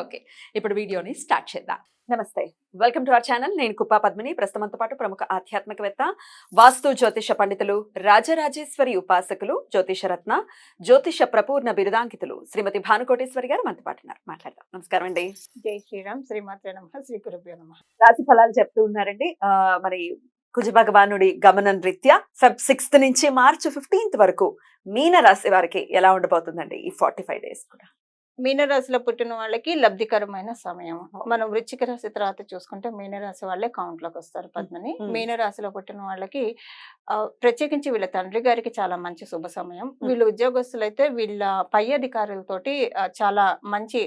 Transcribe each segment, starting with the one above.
Okay ఇప్పుడు వీడియోని start చేద్దాం. నమస్తే. Welcome to our channel. నేను కుప్పా పద్మిని. ప్రస్తుతంతో పాటు ప్రముఖ ఆధ్యాత్మికవేత్త వాస్తు జ్యోతిష పండితులు రాజరాజేశ్వరి ఉపాసకులు జ్యోతిష రత్న జ్యోతిష ప్రపూర్ణ బిరుదాంకితులు శ్రీమతి భానుకోటేశ్వరి గారు మనతో పాటు ఉన్నారు. మాట్లాడదాం. నమస్కారం అండి. జై శ్రీరామ్. శ్రీమాత్రే నమ. శ్రీ గురుభ్యో నమ. రాశి ఫలాలు చెప్తూ ఉన్నారండి. మరి కుజ భగవానుడి గమనం రీత్యా ఫెబ్ సిక్స్త్ నుంచి మార్చ్ ఫిఫ్టీన్త్ వరకు మీన రాశి వారికి ఎలా ఉండబోతుందండి ఈ ఫార్టీ ఫైవ్ డేస్ కూడా? మీనరాశిలో పుట్టిన వాళ్ళకి లబ్ధికరమైన సమయం. మనం వృశ్చిక రాశి తర్వాత చూసుకుంటే మీనరాశి వాళ్ళే కౌంట్లోకి వస్తారు పద్మని. మీనరాశిలో పుట్టిన వాళ్ళకి ప్రత్యేకించి వీళ్ళ తండ్రి గారికి చాలా మంచి శుభ సమయం. వీళ్ళు ఉద్యోగస్తులైతే వీళ్ళ పై అధికారులతోటి చాలా మంచి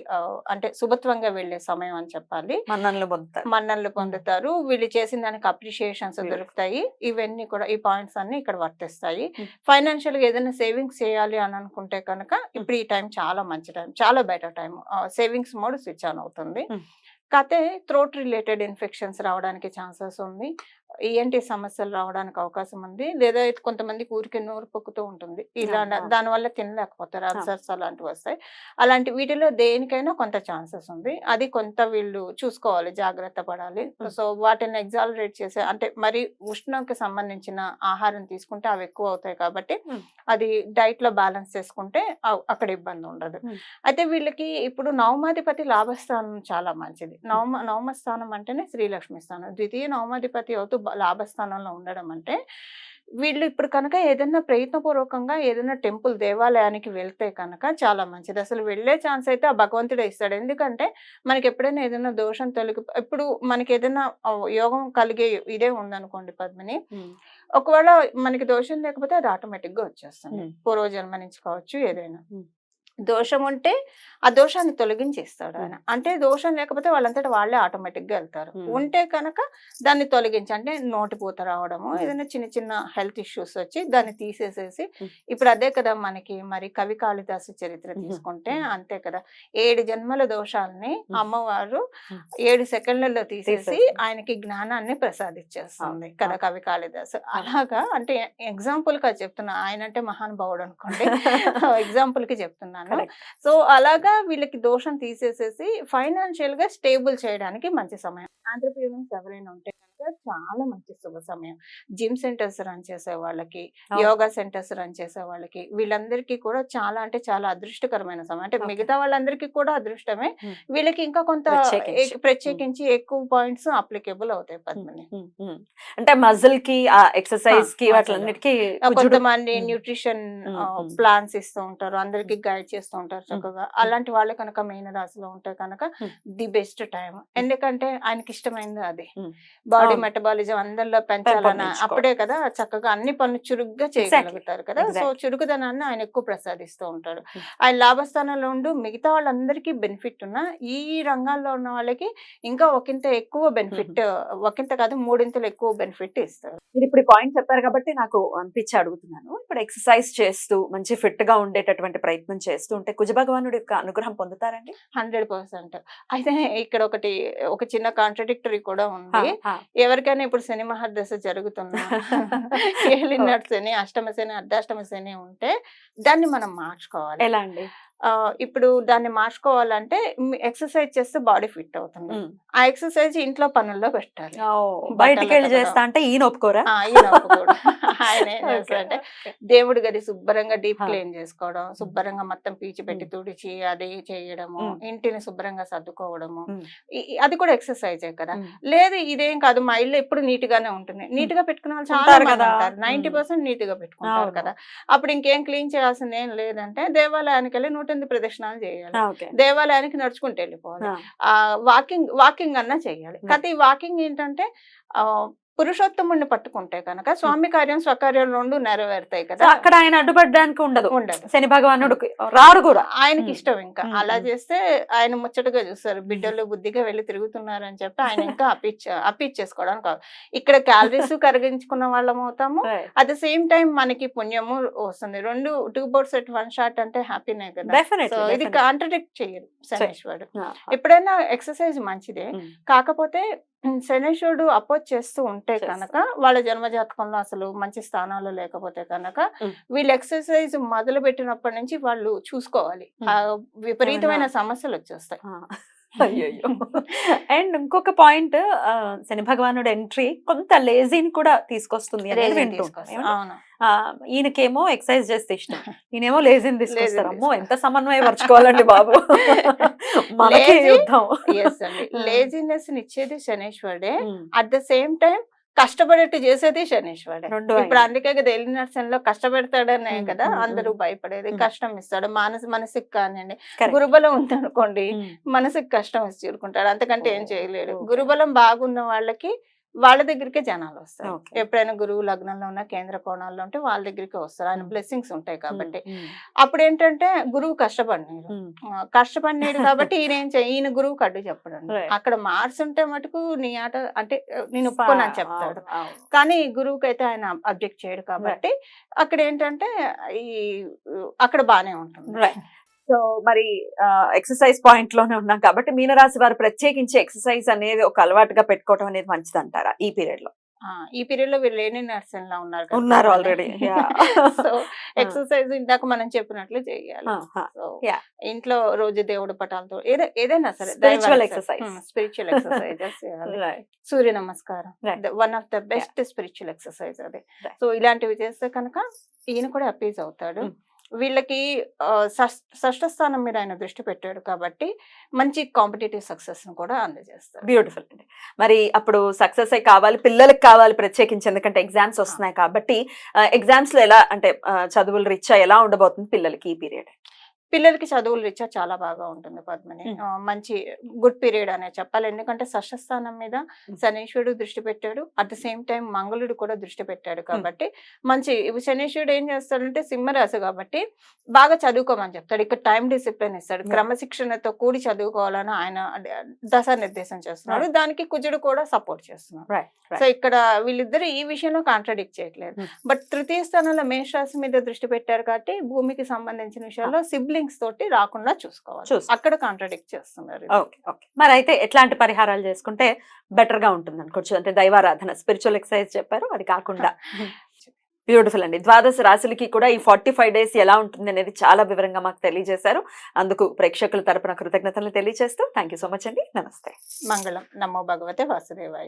అంటే శుభత్వంగా వెళ్ళే సమయం అని చెప్పాలి. మన్ననలు పొందుతారు. మన్ననలు పొందుతారు. వీళ్ళు చేసిన దానికి అప్రిషియేషన్స్. దొరుకుతాయి. ఇవన్నీ కూడా ఈ పాయింట్స్ అన్ని ఇక్కడ వర్తిస్తాయి. ఫైనాన్షియల్గా ఏదైనా సేవింగ్స్ చేయాలి అని అనుకుంటే కనుక ఇప్పుడు ఈ టైం చాలా మంచి టైం. చాలా better time savings mode switch on అవుతుంది. కాకపోతే థ్రోట్ రిలేటెడ్ ఇన్ఫెక్షన్స్ రావడానికి ఛాన్సెస్ ఉంది. ఏంటి సమస్యలు రావడానికి అవకాశం ఉంది. లేదా కొంతమందికి ఊరికి నోరు పొక్కుతూ ఉంటుంది. ఇలా. దానివల్ల తినలేకపోతారు. అల్సర్స్ అలాంటివి వస్తాయి. అలాంటి వీటిలో దేనికైనా కొంత ఛాన్సెస్ ఉంది. అది కొంత వీళ్ళు చూసుకోవాలి జాగ్రత్త పడాలి. సో వాటిని ఎగ్జాలరేట్ చేసే అంటే మరి ఉష్ణంకి సంబంధించిన ఆహారం తీసుకుంటే అవి ఎక్కువ అవుతాయి కాబట్టి. అది డైట్లో బ్యాలెన్స్ చేసుకుంటే అక్కడ ఇబ్బంది ఉండదు. అయితే వీళ్ళకి ఇప్పుడు నవమాధిపతి లాభస్థానం చాలా మంచిది. నవమ నవమ స్థానం అంటేనే శ్రీలక్ష్మి స్థానం. ద్వితీయ నవమాధిపతి అవుతూ లాభస్థానంలో ఉండడం అంటే వీళ్ళు ఇప్పుడు కనుక ఏదైనా ప్రయత్నపూర్వకంగా ఏదైనా టెంపుల్ దేవాలయానికి వెళ్తే కనుక చాలా మంచిది. అసలు వెళ్ళే ఛాన్స్ అయితే ఆ భగవంతుడే ఇస్తాడు. ఎందుకంటే మనకి ఎప్పుడైనా ఏదైనా దోషం తొలగి ఇప్పుడు మనకి ఏదైనా యోగం కలిగే ఇదే ఉందనుకోండి పద్మిని. ఒకవేళ మనకి దోషం లేకపోతే అది ఆటోమేటిక్గా వచ్చేస్తుంది. పూర్వజన్మ నుంచి కావచ్చు ఏదైనా. దోషం ఉంటే ఆ దోషాన్ని తొలగించి ఇస్తాడు ఆయన అంటే దోషం లేకపోతే వాళ్ళంతటా వాళ్ళే ఆటోమేటిక్గా వెళ్తారు. ఉంటే కనుక దాన్ని తొలగించి అంటే నోటిపూత రావడము. ఏదైనా చిన్న చిన్న హెల్త్ ఇష్యూస్ వచ్చి దాన్ని తీసేసేసి. ఇప్పుడు అదే కదా మనకి మరి కవి కాళిదాసు చరిత్ర. తీసుకుంటే. అంతే కదా ఏడు జన్మల దోషాలని. అమ్మవారు. ఏడు సెకండ్లలో తీసేసి. ఆయనకి జ్ఞానాన్ని ప్రసాదించేస్తుంది కదా. కవి కాళిదాసు అలాగా అంటే ఎగ్జాంపుల్గా చెప్తున్నా ఆయన అంటే మహానుభావుడు అనుకోండి ఎగ్జాంపుల్కి చెప్తున్నాను Correct. సో అలాగా వీళ్ళకి దోషం తీసేసేసి ఫైనాన్షియల్గా స్టేబుల్ చేయడానికి మంచి సమయం ఆంటర్ప్రీనర్స్ ఎవరైనా ఉంటే కనుక చాలా మంచి శుభ సమయం జిమ్ సెంటర్స్ రన్ చేసే వాళ్ళకి. యోగా సెంటర్స్ రన్ చేసే వాళ్ళకి వీళ్ళందరికీ కూడా చాలా అంటే చాలా అదృష్టకరమైన సమయం అంటే. మిగతా వాళ్ళందరికీ కూడా అదృష్టమే. వీళ్ళకి ఇంకా కొంత ప్రత్యేకించి. ఎక్- ప్రత్యేకించి ఎక్కువ పాయింట్స్ అప్లికేబుల్ అవుతాయి పద్మని. అంటే మజిల్కి ఎక్సర్సైజ్కి. వాటిలన్నిటికీ కొంతమంది. న్యూట్రిషన్. ప్లాన్స్ ఇస్తూ ఉంటారు అందరికి గైడ్ చేస్తూ ఉంటారు చక్కగా అలాంటి వాళ్ళు కనుక మెయిన్ రాశిలో ఉంటే కనుక. ది బెస్ట్ టైం ఎందుకంటే ఆయనకి ఇష్టమైంది అది. బాడీ. మెటబాలిజం అందరిలో పెంచాలన్న. అప్పుడే కదా చక్కగా అన్ని పనులు చురుగ్గా చేయగలుగుతారు కదా సో. చురుకుదనాన్ని ఆయన ఎక్కువ ప్రసాదిస్తూ ఉంటాడు. ఆయన లాభస్థానంలో ఉండు మిగతా వాళ్ళందరికీ బెనిఫిట్ ఉన్న ఈ రంగాల్లో ఉన్న వాళ్ళకి ఇంకా ఒకంత ఎక్కువ బెనిఫిట్ ఒకంత కాదు మూడింతలు ఎక్కువ బెనిఫిట్ ఇస్తారు మీరు ఇప్పుడు పాయింట్ చెప్పారు కాబట్టి నాకు అనిపించి అడుగుతున్నాను ఇప్పుడు ఎక్సర్సైజ్ చేస్తూ మంచి ఫిట్గా ఉండేటటువంటి ప్రయత్నం చేస్తూ ఉంటే కుజ భగవానుడి యొక్క అనుగ్రహం పొందుతారండి హండ్రెడ్ పర్సెంట్ అయితే ఇక్కడ ఒకటి ఒక చిన్న కాంట్రడిక్టరీ కూడా ఉంది. ఎవరికైనా ఇప్పుడు శని మహర్దశ జరుగుతున్నా ఏలినాడు శని అష్టమ శని అర్ధాష్టమ శని ఉంటే దాన్ని మనం మార్చుకోవాలి. ఎలా అండి? ఇప్పుడు దాన్ని మార్చుకోవాలంటే ఎక్సర్సైజ్ చేస్తే బాడీ ఫిట్ అవుతుంది. ఆ ఎక్సర్సైజ్ ఇంట్లో పనుల్లో పెట్టాలి బయటికి వెళ్ళి. చేస్తా అంటే ఈయన ఒప్పుకోరా ఆ, ఈయన ఒప్పుకోడు. ఆయన ఏం okay. దేవుడి గది శుభ్రంగా డీప్. క్లీన్ చేసుకోవడం శుభ్రంగా మొత్తం పీచి పెట్టి. తుడిచి అది చేయడము. ఇంటిని శుభ్రంగా సర్దుకోవడము అది కూడా ఎక్సర్సైజే కదా. లేదు ఇదేం కాదు మా ఇల్లు ఎప్పుడు నీట్ గానే ఉంటుంది నీట్గా పెట్టుకునే వాళ్ళు చాలా మంది. ఉంటారు నైన్టీ పర్సెంట్ నీట్గా పెట్టుకుంటారు. కదా అప్పుడు ఇంకేం క్లీన్ చేయాల్సింది ఏం లేదంటే దేవాలయానికి వెళ్ళి ఎనిమిది ప్రదక్షిణాలు చేయాలి. దేవాలయానికి నడుచుకుంటూ వెళ్ళిపోవాలి. వాకింగ్ వాకింగ్ అన్నా చేయాలి. కాకపోతే ఈ వాకింగ్ ఏంటంటే ఆ, పురుషోత్తముడిని పట్టుకుంటే కనుక స్వామి కార్యం స్వకార్యం రెండు నెరవేరుతాయి కదా. అక్కడ ఆయన అడ్డుపడడానికి ఉండదు. ఉండదు. శని భగవానుడికి రారు కూడా. ఆయనకి. ఇష్టం ఇంకా. అలా. చేస్తే ఆయన ముచ్చటగా చూస్తారు బిడ్డలు బుద్ధిగా వెళ్ళి తిరుగుతున్నారు అని చెప్పి ఆయన ఇంకా అప్పిచ్చ అప్పిచ్చేసుకోవడానికి కాదు. ఇక్కడ క్యాలరీస్ కరిగించుకున్న వాళ్ళం అవుతాము. అట్ ద సేమ్ టైం మనకి పుణ్యము వస్తుంది. రెండు two birds at one shot అంటే హ్యాపీనే కదా. సో ఇది కాంట్రడిక్ట్ చేయరు శనేశ్వరుడు. ఎప్పుడైనా ఎక్సర్సైజ్ మంచిదే. కాకపోతే శనేశ్వరుడు అపోజ్ చేస్తూ ఉంటే. కనుక వాళ్ళ జన్మజాతకంలో అసలు మంచి స్థానాలు లేకపోతే కనుక. వీళ్ళు ఎక్సర్సైజ్ మొదలు పెట్టినప్పటి నుంచి వాళ్ళు చూసుకోవాలి విపరీతమైన? సమస్యలు వచ్చేస్తాయి అయ్యో అండ్ ఇంకొక పాయింట్ శని భగవానుడు ఎంట్రీ కొంత లేజీని కూడా తీసుకొస్తుంది అనేది ఈయనకేమో ఎక్సర్సైజ్ చేస్తే ఇష్టం. ఈయనేమో లేజీని తీసుకొస్తారు. అమ్మో ఎంత సమన్వయపరచుకోవాలండి బాబు. మనకి యుద్ధం. లేజినెస్ ఇచ్చేది శనేశ్వరుడే. అట్ ద సేమ్ టైం కష్టపడేట్టు చేసేది శనేశ్వరుడే రెండు ఇప్పుడు. అందుకే కదా ఎల్లి నర్సన్లో కష్టపెడతాడనే కదా అందరూ. భయపడేది. కష్టం ఇస్తాడు మానస మనసుకి కానివ్వండి. గురుబలం ఉందనుకోండి మనసుకి కష్టం వచ్చి చూరుకుంటాడు అంతకంటే ఏం చేయలేడు. గురుబలం బాగున్న వాళ్ళకి వాళ్ళ దగ్గరికే జనాలు వస్తారు. ఎప్పుడైనా గురువు లగ్నంలో ఉన్న కేంద్ర కోణాల్లో ఉంటే వాళ్ళ దగ్గరికి వస్తారు. ఆయన. బ్లెస్సింగ్స్ ఉంటాయి కాబట్టి. అప్పుడు ఏంటంటే గురువు కష్టపడినాడు. కష్టపడినాడు కాబట్టి ఈయన ఏం చేయ ఈయన గురువుకి అడ్డు చెప్పడం. అక్కడ మార్క్స్ ఉంటే మటుకు నీ ఆట అంటే నేను ఒప్పుకోనని చెప్తాడు. కానీ గురువుకి అయితే ఆయన అబ్జెక్ట్ చేయడు కాబట్టి అక్కడ ఏంటంటే ఈ అక్కడ బానే ఉంటుంది. సో మరి ఎక్సర్సైజ్ పాయింట్లోనే ఉన్నాం కాబట్టి మీనరాశి వారు ప్రత్యేకించి ఎక్సర్సైజ్ అనేది ఒక అలవాటుగా పెట్టుకోవడం అనేది మంచిది అంటారా ఈ పీరియడ్లో ఈ పీరియడ్లో వీళ్ళు లేని నర్సన్ లా ఉన్నారు ఉన్నారు. Yeah. సో ఎక్సర్సైజ్ ఇందాక మనం చెప్పినట్లు చేయాలి సో. ఇంట్లో రోజు దేవుడి పటాలతో ఏదో ఏదైనా సరే. స్పిరిచువల్ ఎక్సర్సైజెస్ చేయాలి Right. సూర్య నమస్కారం. One of the best spiritual exercise అది. సో ఇలాంటివి చేస్తే కనుక ఈయన కూడా అపీజ్ అవుతాడు Mm. వీళ్ళకి ఆ, షష్- షష్ఠ స్థానం మీద ఆయన దృష్టి పెట్టాడు కాబట్టి మంచి కాంపిటేటివ్ సక్సెస్ కూడా అందజేస్తాడు బ్యూటిఫుల్ అండి. మరి అప్పుడు సక్సెస్ అయి కావాలి పిల్లలకి కావాలి ప్రత్యేకించి ఎందుకంటే ఎగ్జామ్స్ వస్తున్నాయి కాబట్టి ఎగ్జామ్స్లో ఎలా అంటే చదువులు రీత్యా ఎలా ఉండబోతుంది పిల్లలకి ఈ పీరియడ్. పిల్లలకి చదువులు రీత్యా చాలా బాగా ఉంటుంది పద్మని. మంచి గుడ్ పీరియడ్ అనే చెప్పాలి. ఎందుకంటే షష్ఠస్థానం మీద శనీశ్వరుడు దృష్టి పెట్టాడు. అట్ ద సేమ్ టైం మంగళుడు కూడా దృష్టి పెట్టాడు కాబట్టి మంచి శనీశ్వరుడు ఏం చేస్తాడంటే సింహరాశి కాబట్టి బాగా చదువుకోమని చెప్తాడు. ఇక్కడ టైం డిసిప్లిన్ ఇస్తాడు. క్రమశిక్షణతో కూడి చదువుకోవాలని ఆయన దశ నిర్దేశం చేస్తున్నాడు. దానికి కుజుడు కూడా సపోర్ట్ చేస్తున్నాడు. సో ఇక్కడ వీళ్ళిద్దరు ఈ విషయంలో కాంట్రడిక్ట్ చేయట్లేదు. బట్ తృతీయ స్థానంలో మేషరాశి మీద దృష్టి పెట్టారు కాబట్టి భూమికి సంబంధించిన విషయాల్లో సిబ్లింగ్స్ తోటి రాకుండా చూసుకోవాలి. చూసుకో- అక్కడ కాంట్రడిక్ట్ చేస్తున్నారు ఓకే ఓకే. మరి అయితే ఎట్లాంటి పరిహారాలు చేసుకుంటే బెటర్గా ఉంటుంది అనుకోవచ్చు. అంటే దైవారాధన స్పిరిచువల్ ఎక్సర్సైజ్ చెప్పారు. అది కాకుండా బ్యూటిఫుల్ అండి. ద్వాదశ రాశులకి కూడా ఈ ఫార్టీ ఫైవ్ డేస్ ఎలా ఉంటుంది అనేది చాలా వివరంగా మాకు తెలియజేశారు. అందుకు ప్రేక్షకుల తరపున కృతజ్ఞతలు తెలియజేస్తూ థ్యాంక్ యూ సో మచ్ అండి. నమస్తే. మంగళం. నమో భగవతే వాసుదేవాయ.